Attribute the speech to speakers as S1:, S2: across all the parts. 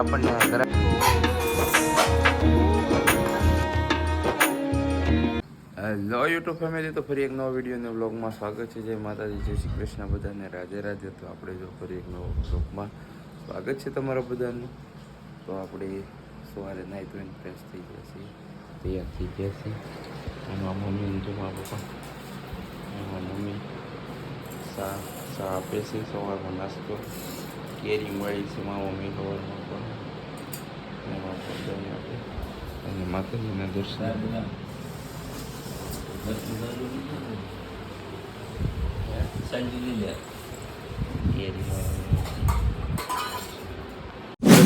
S1: આપણને hello YouTube family, તો ફરી એક નવો વીડિયો અને વ્લોગમાં સ્વાગત છે. જય માતાજી, જય શ્રી કૃષ્ણ બધાને. રાધે રાધે તો આપણે જો ફરી એક નવો વ્લોગમાં સ્વાગત છે તમારા બધાનું. તો આપણે સવારે નાહી ધોઈને ફ્રેશ થઈ ગયા છીએ. તૈયાર થઈ ગયા છીએ આમાં મમ્મી જો મારા પપ્પા એમાં મમ્મી સા સા આપે છે સવારમાં નાસ્તો કેરી મળી છે મારા મમ્મી સવારમાં પણ એમાં પણ આપે અને માતાજીના દર્શન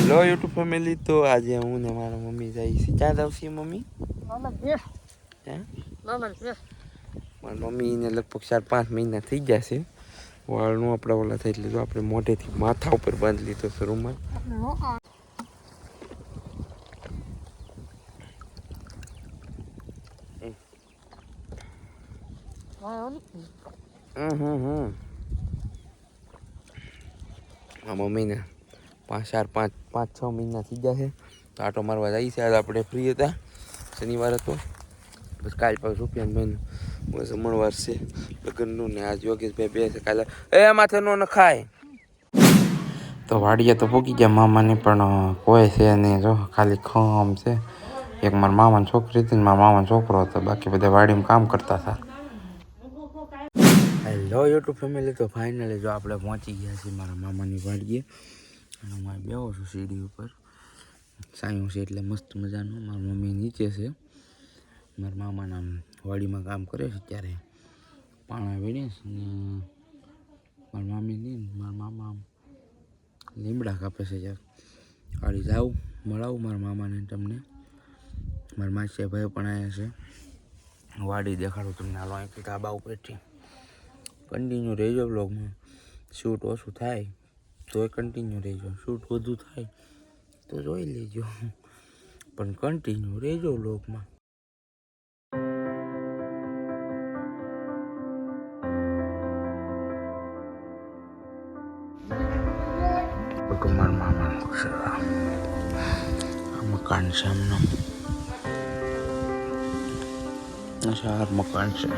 S1: હેલો યુટ્યુબ ફેમિલી તો આજે હું ને મારા મમ્મી જાય છે. ક્યાં જાવ છે મમ્મી? હે? મારા મમ્મીને લગભગ ચાર પાંચ મહિના થઈ ગયા છે. વાળનું આપણે ઓલા થઈ લીધું આપણે મોઢેથી માથા ઉપર બાંધી લીધો છે રૂમાલ. હમ હમ હમ. મમ્મીને પાંચ, ચાર, પાંચ પાંચ, છ મહિના થઈ ગયા છે. તો આટો મારવા જઈએ છે. આજ આપણે ફ્રી હતા. શનિવાર હતો. બસ કાલ પાછું રૂપિયા મહિનો. બસ મંગળવાર છે. લગ્નનું ને આજ યોગેશભાઈ બે છે. કાલે એ માથે નો ન ખાય તો વાડિયા તો પૂગી ગયા મામાને, પણ કોઈ છે અને જો, ખાલી ખમ છે. એક મારા મામાની છોકરી હતી ને મારા મામાનો છોકરો હતો. બાકી બધા વાડીમાં કામ કરતા હતા. હેલો યુટ્યુબ ફેમિલી તો ફાઇનલી જો આપણે પહોંચી ગયા છીએ મારા મામાની વાડીએ. અને હું બેહો છું સીડી ઉપર. સાયું છે એટલે મસ્ત મજાનું. મારા મમ્મી નીચે છે. મારા મામાના વાડીમાં કામ કરે છે ત્યારે પાણા વીણે છે ને મારા મામી નહીં મારા મામા લીમડા કાપે છે જ્યાં વાડી જાઉં, મળાવું મારા મામાને તમને. મારા માસી ભાઈ પણ આવ્યા છે. વાડી દેખાડું તમને હાલો અહીંથી ધાબા ઉપરથી. કન્ટિન્યુ રહેજો બ્લોગમાં શૂટ ઓછું થાય. તોય કન્ટિન્યુ રહેજો. શૂટ વધુ થાય તો જોઈ લેજો. પણ કન્ટિન્યુ રહેજો લોકમાં મારા મામાનું આ મકાન છે એમનું ચાર મકાન છે.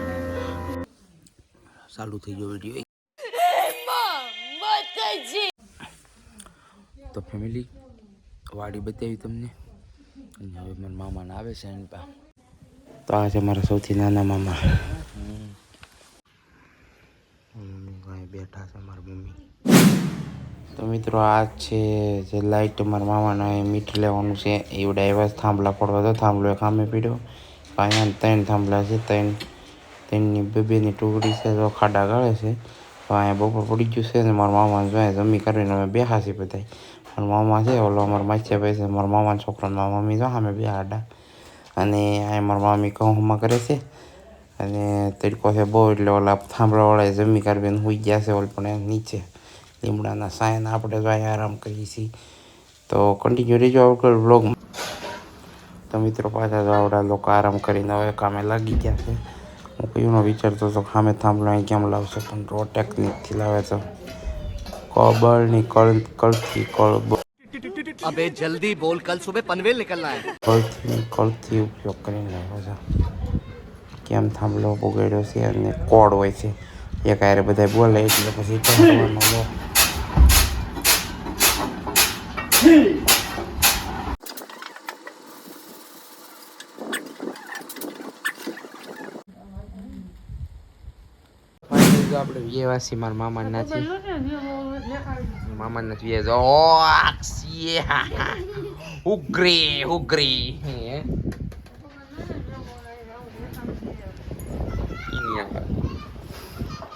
S1: ચાલુ થઈ ગયો વીડિયો. તો ફેમિલી વાડી બતાવી તમને. અને હવે મારા મામાને આવે છે એની પા તો આ છે મારા સૌથી નાના મામા. મમ્મી કાંઈ બેઠા છે મારા મમ્મી. તો મિત્રો આ છે જે લાઈટ મારા મામાને મીઠ લેવાનું છે. એવડા એવા થાંભલા પડવા તો થાંભલો એક ખામે પીડ્યો. અહીંયા ત્રણ થાંભલા છે. ત્રણ ત્રણની બે બેની ટુકડી છે તો ખાડા ગાળે છે. તો અહીંયા બપોર પડી ગયું છે ને મારા મામા જોઈએ જમી કરીને અમે બેહાસી બધાય. બધા મારા મામા છે ઓલો અમારા છે ભાઈ છે મારા મામાના છોકરા મારા મમ્મી જો અમે બે આડા અને અહીંયા મારા મામી કહુંમાં કરે છે અને તડકો છે બહુ એટલે ઓલા થાંભલાવાળા જમી કરીને હોઈ ગયા છે ઓલ પણ નીચે લીમડાના સાયન આપણે જો આરામ કરીએ છીએ તો કન્ટિન્યુ રહેજો આગળ વ્લોગમાં તો મિત્રો પાછા જો આવડા લોકો આરામ કરીને હવે કામે લાગી ગયા છે હું કયું વિચારતો હતો સામે થાંભલો અહીં કેમ લાવશે પણ રો ટેકનિકથી લાવે તો કોબળની કળ કળથી કળબો
S2: અબે જલ્દી બોલ કલ સુબહ પનવેલ નીકળના હે.
S1: કળથી કળથી ઉપયોગ કરીને લાવો છો. કેમ થાંભલો બગડ્યો છે અને કોડ હોય છે. એક આરે બધા બોલે એટલે પછી લો આપણે વ્યવાસી મારા મામા નથી મામા નથી ઓ આક્ષિયા ઉગ્રી ઉગ્રી. હે.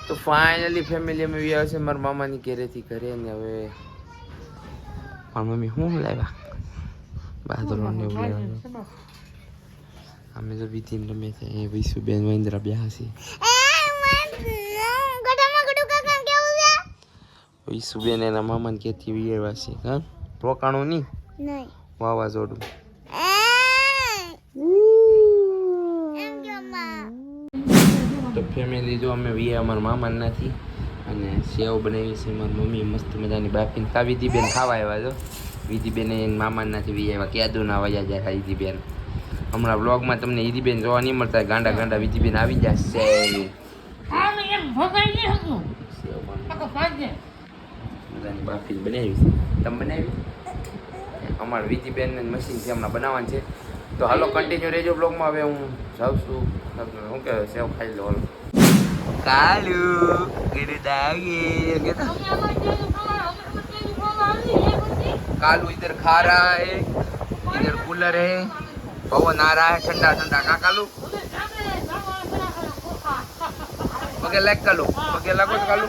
S1: તો ફાઇનલી ફેમિલી અમે વ્યા છે મારા મામાની ઘરેથી ઘરે ને હવે મારા મમ્મી શું લાવ્યા બાદરો ને એવું અમે તો વિધિન રમે છે એ મહિન્દ્રા મહેન્દ્ર બ્યાહ છે સુબેન એના મામાને કેથી વિયરવા છે હા? રોકાણું નહીં? વાવાઝોડું. તો ફેમિલી જો અમે વીએ અમારા મામા નથી અને સેવ બનાવી છે મારી મમ્મી મસ્ત મજાની બાફીને કા વિધિબેન ખાવા આવ્યા જો. વિધિબેન એને મામા નથી વી આવ્યા ક્યાં ના વયા જાય વિધિબેન હમણાં બ્લોગમાં તમને વિધિબેન જોવા નહીં મળતા ગાંડા ગાંડા વિધિબેન આવી જશે.
S3: આમ એમ ભગાઈ નહીં હતું
S1: સેવ બધાની બાફી બનાવી તમે બનાવી? અમારે વિજીબેનને મશીન છે, હમણાં બનાવવાનું છે. તો હાલો કન્ટિન્યુ રેજો બ્લોગમાં હવે હું જાઉં છું. શું કે સેવ ખાઈ લો હાલો. કાલુ કાલુ ઇધર ખા રહા હે ઇધર
S3: કુલર હે પવન
S1: આ રહા
S3: હે ઠંડા ઠંડા. કા
S1: કાલુ? પગે લાગ કાલુ, પગે લાગો કાલુ?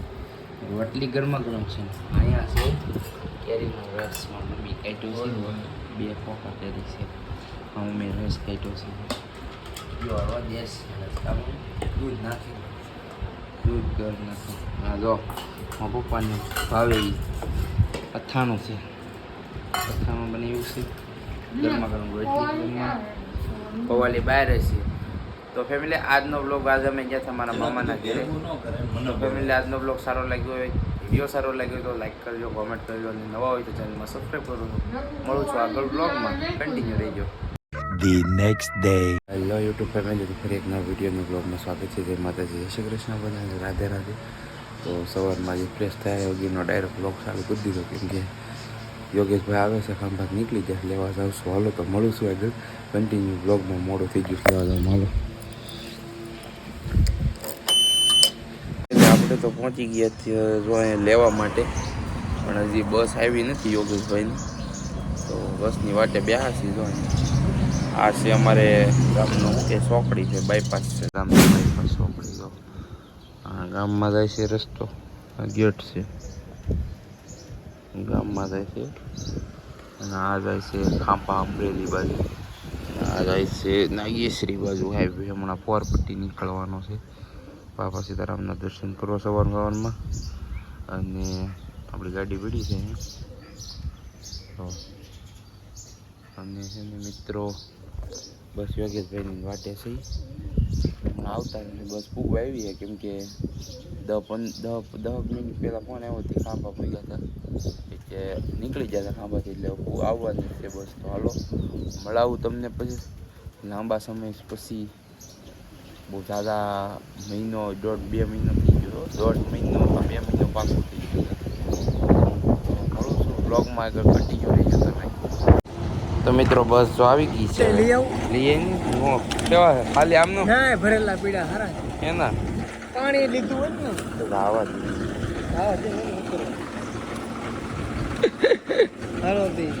S1: રોટલી ગરમા ગરમ છે. અહીંયા છે કેરીનો રસ મારી મમ્મી કાઢ્યો છે. બે ફોકા કેરી છે. મમ્મી રસ કાઢ્યો છે. જો હળવા દેશ દૂધ નાખી. દૂધ ગર નાખી. હા જો મારા પપ્પાને ભાવે અથાણું છે. અથાણું બનાવ્યું છે. ગરમા ગરમ રોટલી પવાલી બહાર છે. તો ફેમિલી આજનો બ્લોગ આજ અમે ગયા હતા મારા મામાના ઘરે. તો ફેમિલી આજનો બ્લોગ સારો લાગ્યો હોય વીડિયો સારો લાગ્યો હોય તો લાઈક કરજો કોમેન્ટ કરજો અને નવા હોય તો ચેનલમાં સબસ્ક્રાઈબ કરો. મળું છું આગળ બ્લોગમાં કન્ટિન્યુ રહેજો.
S4: The next day
S1: hello YouTube family ફરી એક નવા વિડીયોનું બ્લોગમાં સ્વાગત છે. જય માતાજી જય શ્રી કૃષ્ણ બધા રાધે રાધે. તો સવારમાં જે ફ્રેશ થયા યોગીનો ડાયરેક્ટ બ્લોગ ચાલુ કરી દીધો કેમ કે યોગેશભાઈ આવે છે ખંભાત નીકળી જાય લેવા જાઉં છું. હાલો તો મળું છું આગળ. કન્ટિન્યુ બ્લોગમાં મોડું થઈ ગયું લેવા જાઉં હાલો એટલે આપણે તો પહોંચી ગયા જો અહીંયા લેવા માટે. પણ હજી બસ આવી નથી યોગેશભાઈની. તો બસની વાટે બેહા છીએ જો આ છે અમારે ગામનું એ સોકડી છે બાયપાસ છે. ગામની બાયપાસ સોકડી તો ગામમાં જાય છે રસ્તો. ગેટ છે. ગામમાં જાય છે. અને આ જાય છે ખાંપા અમરેલી બાજુ. આ જાય છે નાગેશ્રી બાજુ હાઈવે હમણાં પોરપટ્ટી નીકળવાનો છે. બાપા સીતારામના દર્શન કરવા સવાર સવારમાં અને આપણી ગાડી પડી છે તો અને છે ને મિત્રો બસ યોગેશભાઈની વાટે છે. હમણાં આવતા બસ પૂગ આવી છે કેમ કે દસ પંદ દસ દસ મિનિટ પહેલાં ફોન આવ્યો હતી ખાંભા પડી ગયા હતા. કે નીકળી હતા ખાંભાથી, એટલે પૂગ આવવાની છે બસ. તો હાલો, મળાવું તમને પછી. લાંબા સમય પછી. બહુ ઝાઝા મહિનો દોઢ બે મહિનો થઈ ગયો. દોઢ મહિનો બે મહિનો પાકો થઈ ગયો. તો મળું છું બ્લોગમાં આગળ કન્ટિન્યુ રહી જતો તો મિત્રો બસ જો આવી ગઈ છે
S5: લઈ આવું.
S1: લઈએ ને? કેવા છે? ખાલી આમનું?
S5: ના ભરેલા પીડા હારા.
S1: એના?
S5: પાણી લીધું હોય ને?
S1: તો આવા.
S5: આવા. હાલો દી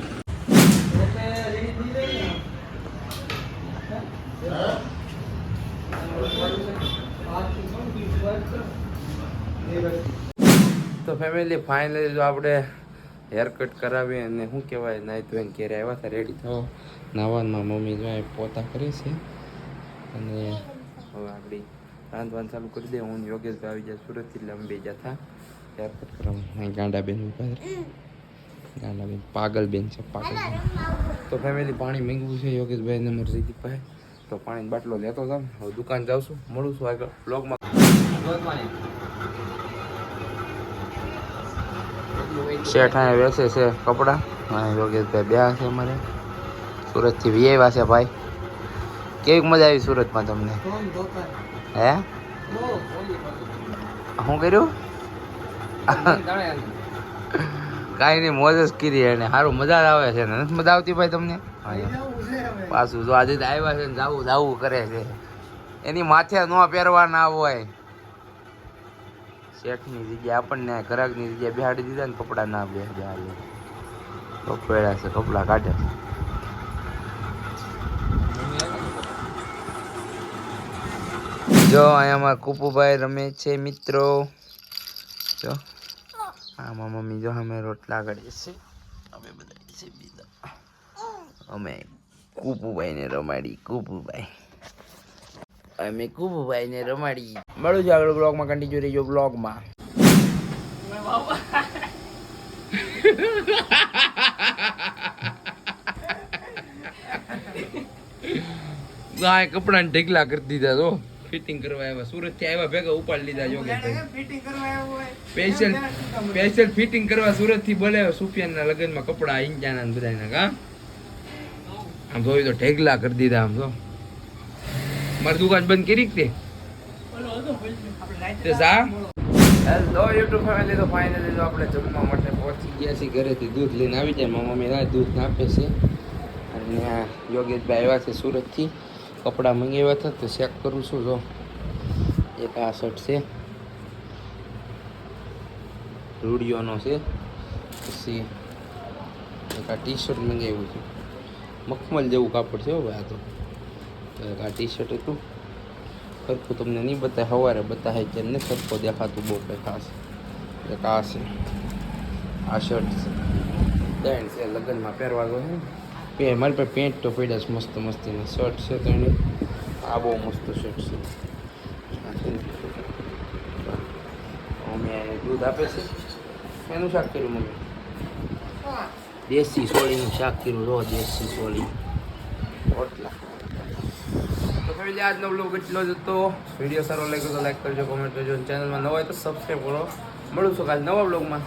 S1: તો ફેમિલી ફાઇનલી જો આપણે હેર કટ કરાવી અને શું કહેવાય, નાઈ ધોઈને ઘેરે આવ્યા હતા રેડી થયો નાવામાં મમ્મી જો પોતા કરે છે. અને હવે આપણી રાંધવાનું ચાલુ કરી દે. હું યોગેશભાઈ આવી જાય સુરતથી લંબી જતા હેર કટ કરવા ગાંડાબેન ગાંડાબેન પાગલબેન છે. પાગલ તો ફેમિલી પાણી માંગવું છે. યોગેશભાઈ ને મરજી તો પાણીની બાટલો લેતો જાઉં. હવે દુકાન જાઉં છું. મળું છું આગળ. બ્લોગમાં શેઠ અહીંયા વેચે છે કપડાં. અને યોગેશભાઈ બે છે અમારે. સુરતથી વી આવ્યા છે ભાઈ. કેવી મજા આવી સુરતમાં તમને? હે? શું કર્યું? કાંઈ નહીં મોજ જ કીધી એને સારું મજા આવે છે ને. નથી મજા આવતી ભાઈ તમને? પાછું જો આજે આવ્યા છે ને જાવું જાવું કરે છે. એની માથે ન પહેરવાના હોય. શેઠની જગ્યાએ આપણને ઘરાકની જગ્યાએ બેહાડી દીધા ને કપડાં ના બેહાડી કપડા છે, કપડાં કાઢે છે. જો, અહીંયા કુપુભાઈ રમે છે, મિત્રો. જો, આમાં મમ્મી જો અમે રોટલા કરીએ છીએ. અમે બધા છે બીજા. અમે કુપુભાઈને રમાડી, કુપુભાઈ. અમે કુપુભાઈને રમાડી. મળું છું આગળ બ્લોગમાં કન્ટિન્યુ રહીજો બ્લોગમાં ગાય કપડાને ઢેકલા કરી દીધા તો ફિટિંગ કરવા આવ્યા સુરતથી આવ્યા, ભેગા ઉપાડી લીધા જોગે
S5: ફિટિંગ કરવા આવ્યો
S1: સ્પેશિયલ સ્પેશિયલ ફિટિંગ કરવા સુરતથી બોલાવ્યો સુફિયાન ના લગ્નમાં કપડા ઇંજાના ને બધાના કા? આમ જોયું તો ઢેગલા કરી દીધા આમ તો મારી દુકાન બંધ કરી તે? જા યુટ્યુબ ફેમિલી તો ફાઇનલી આપણે જમવા માટે પહોંચી ગયા છીએ. ઘરેથી દૂધ લઈને આવી જાય. મમ્મી ના દૂધ નાખે છે. અને આ યોગેશભાઈ આવ્યા છે સુરતથી. કપડાં મંગાવ્યા હતા. તો ચેક કરું છું. જો, એક આ શર્ટ છે. રૂડિયોનો છે. પછી એક આ ટી શર્ટ મંગાવ્યું છે. મખમલ જેવું કાપડ છે ભાઈ આ તો. એક આ ટી શર્ટ હતું. સરખું તમને નહીં બતાય સવારે બતાવે કે ને સરખો દેખાતું બહુ કંઈ ખાસ. એક આ છે આ શર્ટ છે. બેન છે લગ્નમાં પહેરવા ગયો છે પે મારી પાસે પેન્ટ તો પડ્યા છે મસ્ત મસ્તીના શર્ટ છે તો એને આ બહુ મસ્ત શર્ટ છે. મમ્મી દૂધ આપે છે. એનું શાક કર્યું મમ્મી? દેશી સોળીનું શાક કર્યું રો દેશી સોળી. રોટલા. ફેમિલી આજનો બ્લોગ એટલો જ હતો. વીડિયો સારો લાગ્યો તો લાઈક કરજો કોમેન્ટ કરજો ચેનલમાં નવા હોય તો સબસ્ક્રાઈબ કરો. મળું છું કાલે નવા બ્લોગમાં